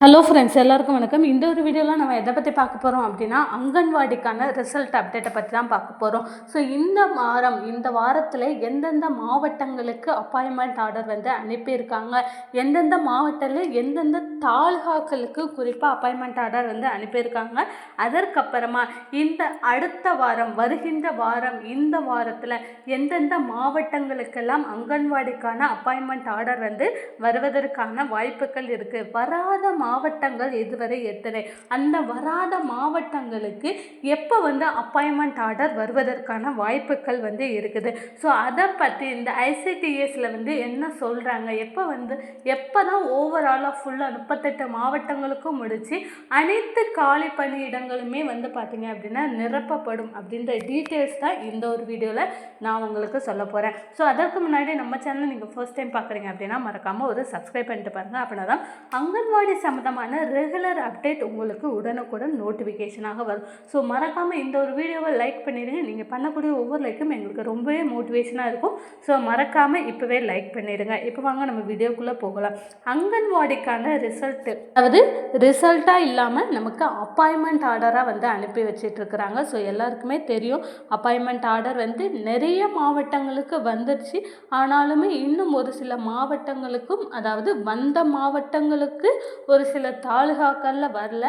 Hello friends எல்லாருக்கும் வணக்கம். இந்த ஒரு வீடியோவில் நம்ம எதை பற்றி பார்க்க போகிறோம் அப்படின்னா அங்கன்வாடிக்கான ரிசல்ட் அப்டேட்டை பற்றி தான் பார்க்க போகிறோம் ஸோ இந்த வாரம் இந்த வாரத்தில் எந்தெந்த மாவட்டங்களுக்கு அப்பாயின்மெண்ட் ஆர்டர் வந்து அனுப்பியிருக்காங்க? எந்தெந்த மாவட்டத்தில் எந்தெந்த தாலுகாக்களுக்கு குறிப்பாக அப்பாயின்மெண்ட் ஆர்டர் வந்து அனுப்பியிருக்காங்க. அதற்கப்புறமா இந்த அடுத்த வாரம் வருகின்ற வாரம் இந்த வாரத்தில் எந்தெந்த மாவட்டங்களுக்கெல்லாம் அங்கன்வாடிக்கான அப்பாயின்மெண்ட் ஆர்டர் வந்து வருவதற்கான வாய்ப்புகள் இருக்குது வராத மாவட்டங்கள் இதுவரை எத்தனை? அந்த வராத மாவட்டங்களுக்கு எப்போ வந்து அப்பாயின்மெண்ட் ஆர்டர் வருவதற்கான வாய்ப்புகள் வந்து இருக்குது. ஸோ அதை பற்றி இந்த ஐசிடிஎஸில் வந்து என்ன சொல்கிறாங்க எப்போ வந்து எப்போ தான் ஓவராலாக ஃபுல்லாக முப்பத்தெட்டு மாவட்டங்களுக்கும் முடித்து அனைத்து காலி பணியிடங்களுமே வந்து பார்த்திங்க அப்படின்னா நிரப்பப்படும் அப்படின்ற டீட்டெயில்ஸ் தான் இந்த ஒரு வீடியோவில் நான் உங்களுக்கு சொல்ல போகிறேன் ஸோ அதற்கு முன்னாடி நம்ம சேனல் நீங்கள் ஃபர்ஸ்ட் டைம் பார்க்குறீங்க அப்படின்னா மறக்காமல் ஒரு சப்ஸ்கிரைப் பண்ணிட்டு பாருங்கள் அப்படின்னா தான் அங்கன்வாடி சம்மந்தமான ரெகுலர் அப்டேட் உங்களுக்கு உடனுக்குடன் நோட்டிஃபிகேஷனாக வரும். ஸோ மறக்காமல் இந்த ஒரு வீடியோவை லைக் பண்ணிடுங்க. நீங்கள் பண்ணக்கூடிய ஒவ்வொரு லைக்கும் எங்களுக்கு ரொம்பவே மோட்டிவேஷனாக இருக்கும். ஸோ மறக்காமல் இப்போவே லைக் பண்ணிடுங்க. இப்போ வாங்க நம்ம வீடியோக்குள்ளே போகலாம். அங்கன்வாடிக்கான ரிசல்ட்டு அதாவது ரிசல்ட்டாக இல்லாமல் நமக்கு அப்பாயின்மெண்ட் ஆர்டராக வந்து அனுப்பி வச்சிட்ருக்குறாங்க ஸோ எல்லாருக்குமே தெரியும் அப்பாயின்மெண்ட் ஆர்டர் வந்து நிறைய மாவட்டங்களுக்கு வந்துருச்சு. ஆனாலுமே இன்னும் ஒரு சில மாவட்டங்களுக்கும் அதாவது வந்த மாவட்டங்களுக்கு ஒரு சில தாலுகாக்களில் வரல.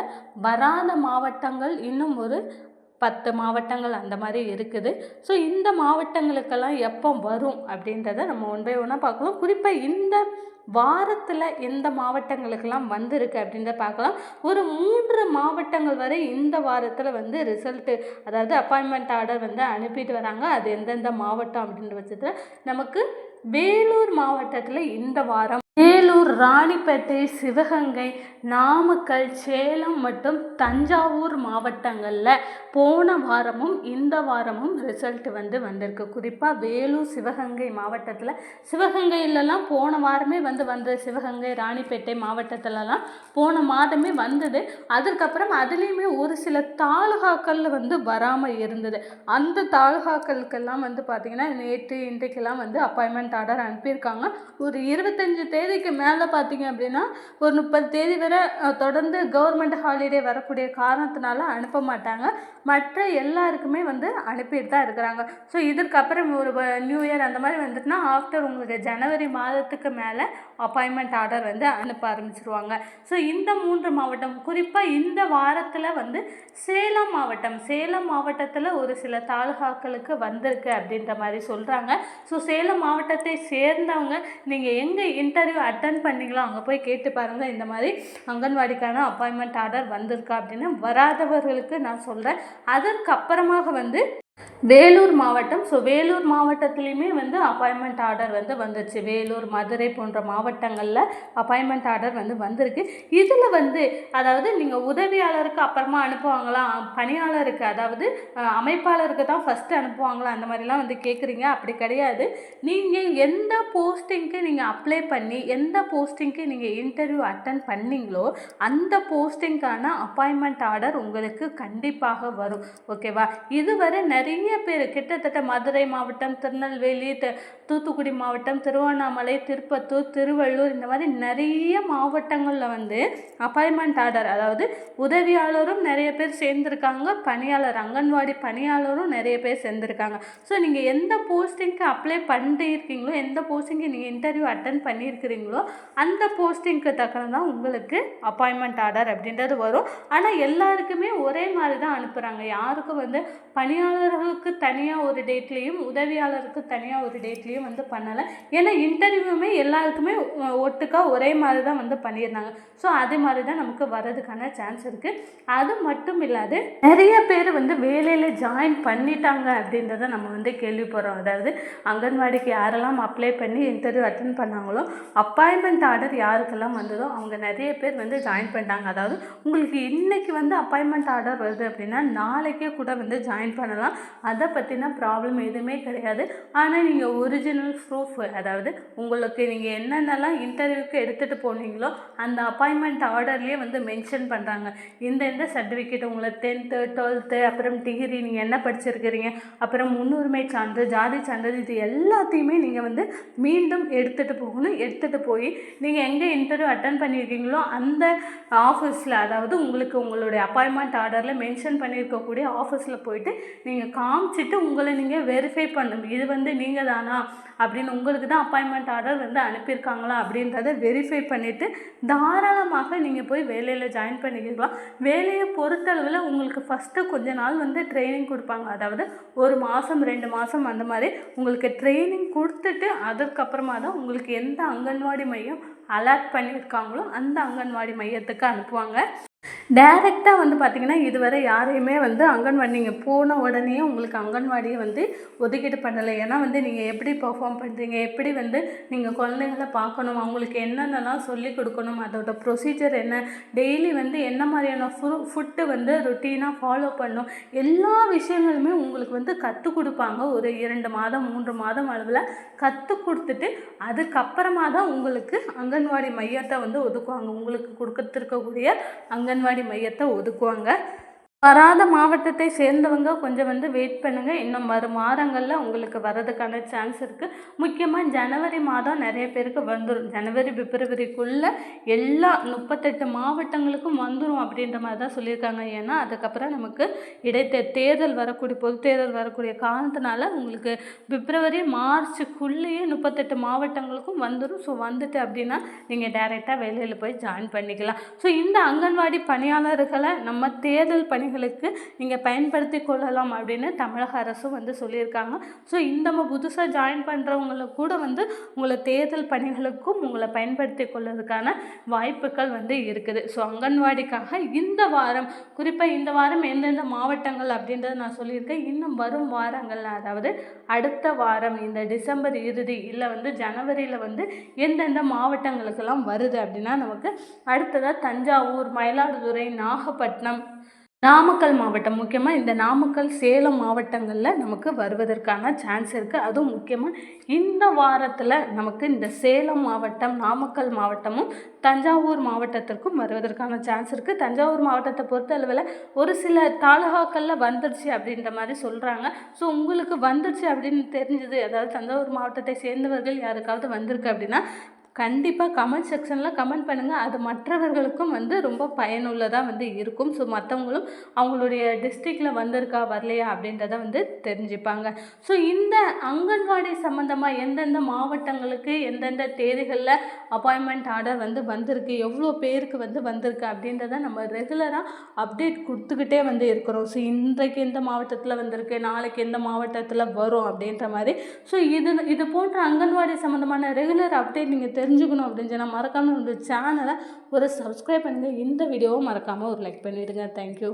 வராத மாவட்டங்கள் இன்னும் ஒரு பத்து மாவட்டங்கள் அந்த மாதிரி இருக்குது. ஸோ இந்த மாவட்டங்களுக்கெல்லாம் எப்போ வரும் அப்படின்றத நம்ம ஒன் பை ஒன்னாக பார்க்கலாம். குறிப்பாக இந்த வாரத்தில் எந்த மாவட்டங்களுக்கெல்லாம் வந்திருக்கு அப்படின்றத பார்க்கலாம். ஒரு மூன்று மாவட்டங்கள் வரை இந்த வாரத்தில் வந்து ரிசல்ட்டு அதாவது அப்பாயின்மெண்ட் ஆர்டர் வந்து அனுப்பிட்டு வராங்க. அது எந்தெந்த மாவட்டம் அப்படின்ற பட்சத்தில் நமக்கு வேலூர் மாவட்டத்தில் இந்த வாரம் வேலூர் ராணிப்பேட்டை சிவகங்கை நாமக்கல் சேலம் மற்றும் தஞ்சாவூர் மாவட்டங்களில் போன வாரமும் இந்த வாரமும் ரிசல்ட் வந்து வந்திருக்கு. குறிப்பாக வேலூர் சிவகங்கை மாவட்டத்தில் சிவகங்கையிலலாம் போன வாரமே வந்து வந்தது. சிவகங்கை ராணிப்பேட்டை மாவட்டத்திலலாம் போன மாதமே வந்தது. அதுக்கப்புறம் அதுலேயுமே ஒரு சில தாலுகாக்களில் வந்து வராமல் இருந்தது. அந்த தாலுகாக்களுக்கெல்லாம் வந்து பார்த்திங்கன்னா நேற்று இன்றைக்கெல்லாம் வந்து அப்பாயின்மெண்ட் ஆர்டர் அனுப்பியிருக்காங்க. ஒரு இருபத்தஞ்சு தேதிக்கு மேலே பார்த்தீங்க அப்படின்னா ஒரு முப்பது தேதி வரை தொடர்ந்து கவர்மெண்ட் ஹாலிடே வரக்கூடிய காரணத்தினால அனுப்ப மாட்டாங்க. மற்ற எல்லாருக்குமே வந்து அனுப்பிட்டு தான் இருக்கிறாங்க. ஸோ இதற்கப்புறம் ஒரு நியூ இயர் அந்த மாதிரி வந்துட்டுனா ஆஃப்டர் உங்களுக்கு ஜனவரி மாதத்துக்கு மேலே அப்பாயின்மெண்ட் ஆர்டர் வந்து அனுப்ப ஆரம்பிச்சிருவாங்க. ஸோ இந்த மூன்று மாவட்டம் குறிப்பாக இந்த வாரத்தில் வந்து சேலம் மாவட்டம் சேலம் மாவட்டத்தில் ஒரு சில தாலுகாக்களுக்கு வந்திருக்கு அப்படின்ற மாதிரி சொல்கிறாங்க ஸோ சேலம் மாவட்டத்தை சேர்ந்தவங்க நீங்கள் எங்கே இன்டர்வியூ அட்டன் பண்ணீங்களோ அங்கே போய் கேட்டு பாருங்கள் இந்த மாதிரி அங்கன்வாடிக்கான அப்பாயின்மெண்ட் ஆர்டர் வந்திருக்கா அப்படின்னு வராதவர்களுக்கு நான் சொல்கிறேன் அதற்கப்புறமாக வந்து வேலூர் மாவட்டம். ஸோ வேலூர் மாவட்டத்துலேயுமே வந்து அப்பாயின்மெண்ட் ஆர்டர் வந்து வந்துருச்சு. வேலூர் மதுரை போன்ற மாவட்டங்களில் அப்பாயின்மெண்ட் ஆர்டர் வந்து வந்திருக்கு. இதில் வந்து அதாவது நீங்கள் உதவியாளருக்கு அப்புறமா அனுப்புவாங்களா? பணியாளருக்கு அதாவது அமைப்பாளருக்கு தான் ஃபஸ்ட்டு அனுப்புவாங்களா? அந்த மாதிரிலாம் வந்து கேட்குறீங்க அப்படி கிடையாது. நீங்கள் எந்த போஸ்டிங்க்கு நீங்கள் அப்ளை பண்ணி எந்த போஸ்டிங்க்கு நீங்கள் இன்டர்வியூ அட்டன் பண்ணீங்களோ அந்த போஸ்டிங்க்கான அப்பாயின்மெண்ட் ஆர்டர் உங்களுக்கு கண்டிப்பாக வரும். ஓகேவா இதுவரை நிறைய நிறைய பேர் கிட்டத்தட்ட மதுரை மாவட்டம் திருநெல்வேலி த தூத்துக்குடி மாவட்டம் திருவண்ணாமலை திருப்பத்தூர் திருவள்ளூர் இந்த மாதிரி நிறைய மாவட்டங்களில் வந்து அப்பாயின்மெண்ட் ஆர்டர் அதாவது உதவியாளரும் நிறைய பேர் சேர்ந்துருக்காங்க பணியாளர் அங்கன்வாடி பணியாளரும் நிறைய பேர் சேர்ந்துருக்காங்க. ஸோ நீங்கள் எந்த போஸ்டிங்க்கு அப்ளை பண்ணியிருக்கீங்களோ எந்த போஸ்டிங்க்கு நீங்கள் இன்டர்வியூ அட்டன் பண்ணியிருக்கிறீங்களோ அந்த போஸ்டிங்க்கு தக்கன தான் உங்களுக்கு அப்பாயின்மெண்ட் ஆர்டர் அப்படின்றது வரும். ஆனால் எல்லாருக்குமே ஒரே மாதிரி தான் அனுப்புகிறாங்க யாருக்கும் வந்து பணியாளர்களுக்கு தனியாக ஒரு டேட்லேயும் உதவியாளருக்கு தனியாக ஒரு டேட்லேயும் வந்து பண்ணலை. ஏன்னா இன்டர்வியூமே எல்லாருக்குமே ஒட்டுக்கா ஒரே மாதிரி தான் வந்து பண்ணியிருந்தாங்க. ஸோ அதே மாதிரி தான் நமக்கு வர்றதுக்கான சான்ஸ் இருக்குது அது மட்டும் இல்லாது நிறைய பேர் வந்து வேலையில் ஜாயின் பண்ணிட்டாங்க அப்படின்றத நம்ம வந்து கேள்விப்படுறோம். அதாவது அங்கன்வாடிக்கு யாரெல்லாம் அப்ளை பண்ணி இன்டர்வியூ அட்டன் பண்ணாங்களோ அப்பாயின்மெண்ட் ஆர்டர் யாருக்கெல்லாம் வந்ததோ அவங்க நிறைய பேர் வந்து ஜாயின் பண்ணிட்டாங்க. அதாவது உங்களுக்கு இன்றைக்கி வந்து அப்பாயின்மெண்ட் ஆர்டர் வருது அப்படின்னா நாளைக்கே கூட வந்து ஜாயின் பண்ணலாம். அதை பற்றின ப்ராப்ளம் எதுவுமே கிடையாது. ஆனால் நீங்கள் ஒரிஜினல் ப்ரூஃப் அதாவது உங்களுக்கு நீங்கள் என்னென்னலாம் இன்டர்வியூக்கு எடுத்துகிட்டு போனீங்களோ அந்த அப்பாயின்மெண்ட் ஆர்டர்லேயே வந்து மென்ஷன் பண்ணுறாங்க இந்த இந்த சர்டிஃபிகேட் உங்களை டென்த்து டுவெல்த்து அப்புறம் டிகிரி நீங்கள் என்ன படிச்சிருக்கிறீங்க அப்புறம் முன்னுரிமை சான்று ஜாதி சான்றிதழ் இது எல்லாத்தையுமே நீங்கள் வந்து மீண்டும் எடுத்துகிட்டு போகணும். எடுத்துகிட்டு போய் நீங்கள் எங்கே இன்டர்வியூ அட்டன் பண்ணியிருக்கீங்களோ அந்த ஆஃபீஸில் அதாவது உங்களுக்கு உங்களுடைய அப்பாயின்மெண்ட் ஆர்டரில் மென்ஷன் பண்ணியிருக்கக்கூடிய ஆஃபீஸில் போயிட்டு நீங்கள் கா காமிச்சிட்டு உங்களை நீங்கள் வெரிஃபை பண்ணணும் இது வந்து நீங்கள் தானா அப்படின்னு உங்களுக்கு தான் அப்பாயின்மெண்ட் ஆர்டர் வந்து அனுப்பியிருக்காங்களா? அப்படின்றத வெரிஃபை பண்ணிவிட்டு தாராளமாக நீங்கள் போய் வேலையில் ஜாயின் பண்ணிக்கலாம். வேலையை பொறுத்தளவில் உங்களுக்கு ஃபஸ்ட்டு கொஞ்ச நாள் வந்து ட்ரைனிங் கொடுப்பாங்க. அதாவது ஒரு மாதம் ரெண்டு மாதம் அந்த மாதிரி உங்களுக்கு ட்ரைனிங் கொடுத்துட்டு அதுக்கப்புறமா தான் உங்களுக்கு எந்த அங்கன்வாடி மையம் அலாட் பண்ணியிருக்காங்களோ அந்த அங்கன்வாடி மையத்துக்கு அனுப்புவாங்க. டைரெக்டாக வந்து பார்த்திங்கன்னா இதுவரை யாரையுமே வந்து அங்கன்வாடி நீங்கள் போன உடனே உங்களுக்கு அங்கன்வாடியை வந்து ஒதுக்கீடு பண்ணலை. ஏன்னா வந்து நீங்கள் எப்படி பெர்ஃபார்ம் பண்ணுறீங்க எப்படி வந்து நீங்கள் குழந்தைங்கள பார்க்கணும் அவங்களுக்கு என்னென்னலாம் சொல்லி கொடுக்கணும் அதோட ப்ரொசீஜர் என்ன டெய்லி வந்து என்ன மாதிரியான ஃபு ஃபுட்டு வந்து ரொட்டீனாக ஃபாலோ பண்ணும் எல்லா விஷயங்களுமே உங்களுக்கு வந்து கற்றுக் கொடுப்பாங்க. ஒரு இரண்டு மாதம் மூன்று மாதம் அளவில் கற்றுக் கொடுத்துட்டு அதுக்கப்புறமா தான் உங்களுக்கு அங்கன்வாடி மையத்தை வந்து ஒதுக்குவாங்க. உங்களுக்கு கொடுக்கறதுருக்கக்கூடிய அங்கன்வாடி மையத்தை ஒதுக்குவாங்க. வராத மாவட்டத்தை சேர்ந்தவங்க கொஞ்சம் வந்து வெயிட் பண்ணுங்கள் இன்னும் வரும் வாரங்களில் உங்களுக்கு வர்றதுக்கான சான்ஸ் இருக்குது முக்கியமாக ஜனவரி மாதம் நிறைய பேருக்கு வந்துடும் ஜனவரி பிப்ரவரிக்குள்ளே எல்லா முப்பத்தெட்டு மாவட்டங்களுக்கும் வந்துடும் அப்படின்ற மாதிரி தான் சொல்லியிருக்காங்க. ஏன்னா அதுக்கப்புறம் நமக்கு இடைத்தே தேர்தல் வரக்கூடிய பொது தேர்தல் வரக்கூடிய காரணத்தினால உங்களுக்கு பிப்ரவரி மார்ச்சுக்குள்ளேயே முப்பத்தெட்டு மாவட்டங்களுக்கும் வந்துடும் ஸோ வந்துட்டு அப்படின்னா நீங்கள் டைரெக்டாக வேலையில் போய் ஜாயின் பண்ணிக்கலாம். ஸோ இந்த அங்கன்வாடி பணியாளர்களை நம்ம தேர்தல் பணி குழந்தைகளுக்கு நீங்கள் பயன்படுத்தி கொள்ளலாம் அப்படின்னு தமிழக அரசும் வந்து சொல்லியிருக்காங்க. ஸோ இந்த புதுசாக ஜாயின் பண்ணுறவங்கள கூட வந்து உங்களை தேர்தல் பணிகளுக்கும் உங்களை பயன்படுத்தி கொள்வதற்கான வாய்ப்புகள் வந்து இருக்குது. ஸோ அங்கன்வாடிக்காக இந்த வாரம் குறிப்பாக இந்த வாரம் எந்தெந்த மாவட்டங்கள் அப்படின்றத நான் சொல்லியிருக்கேன். இன்னும் வரும் வாரங்கள் அதாவது அடுத்த வாரம் இந்த டிசம்பர் இறுதி இல்லை வந்து ஜனவரியில் வந்து எந்தெந்த மாவட்டங்களுக்கெல்லாம் வருது அப்படின்னா நமக்கு அடுத்ததாக தஞ்சாவூர் மயிலாடுதுறை நாகப்பட்டினம் நாமக்கல் மாவட்டம் முக்கியமாக இந்த நாமக்கல் சேலம் மாவட்டங்களில் நமக்கு வருவதற்கான சான்ஸ் இருக்குது அதுவும் முக்கியமாக இந்த வாரத்தில் நமக்கு இந்த சேலம் மாவட்டம் நாமக்கல் மாவட்டமும் தஞ்சாவூர் மாவட்டத்திற்கும் வருவதற்கான சான்ஸ் இருக்குது தஞ்சாவூர் மாவட்டத்தை பொறுத்த அளவில் ஒரு சில தாலுகாக்களில் வந்துடுச்சு அப்படின்ற மாதிரி சொல்கிறாங்க ஸோ உங்களுக்கு வந்துடுச்சு அப்படின்னு தெரிஞ்சது அதாவது தஞ்சாவூர் மாவட்டத்தை சேர்ந்தவர்கள் யாருக்காவது வந்திருக்கு அப்படின்னா கண்டிப்பாக கமெண்ட் செக்ஷனில் கமெண்ட் பண்ணுங்கள் அது மற்றவர்களுக்கும் வந்து ரொம்ப பயனுள்ளதாக வந்து இருக்கும். ஸோ மற்றவங்களும் அவங்களுடைய டிஸ்ட்ரிக்டில் வந்திருக்கா வரலையா அப்படின்றத வந்து தெரிஞ்சுப்பாங்க. ஸோ இந்த அங்கன்வாடி சம்மந்தமாக எந்தெந்த மாவட்டங்களுக்கு எந்தெந்த தேதிகளில் அப்பாயின்மெண்ட் ஆர்டர் வந்து வந்திருக்கு எவ்வளோ பேருக்கு வந்து வந்திருக்கு அப்படின்றத நம்ம ரெகுலராக அப்டேட் கொடுத்துக்கிட்டே வந்து இருக்கிறோம். ஸோ இன்றைக்கு எந்த மாவட்டத்தில் வந்திருக்கு நாளைக்கு எந்த மாவட்டத்தில் வரும் அப்படின்ற மாதிரி. ஸோ இது இது போன்ற அங்கன்வாடி சம்மந்தமான ரெகுலர் அப்டேட் நீங்கள் தெரிஞ்சுக்கணும் அப்படின்னு சொன்னால் மறக்காமல் நம்மளுடைய சேனலை ஒரு சப்ஸ்கிரைப் பண்ணுங்கள் இந்த வீடியோவை மறக்காமல் ஒரு லைக் பண்ணிவிடுங்க தேங்க்யூ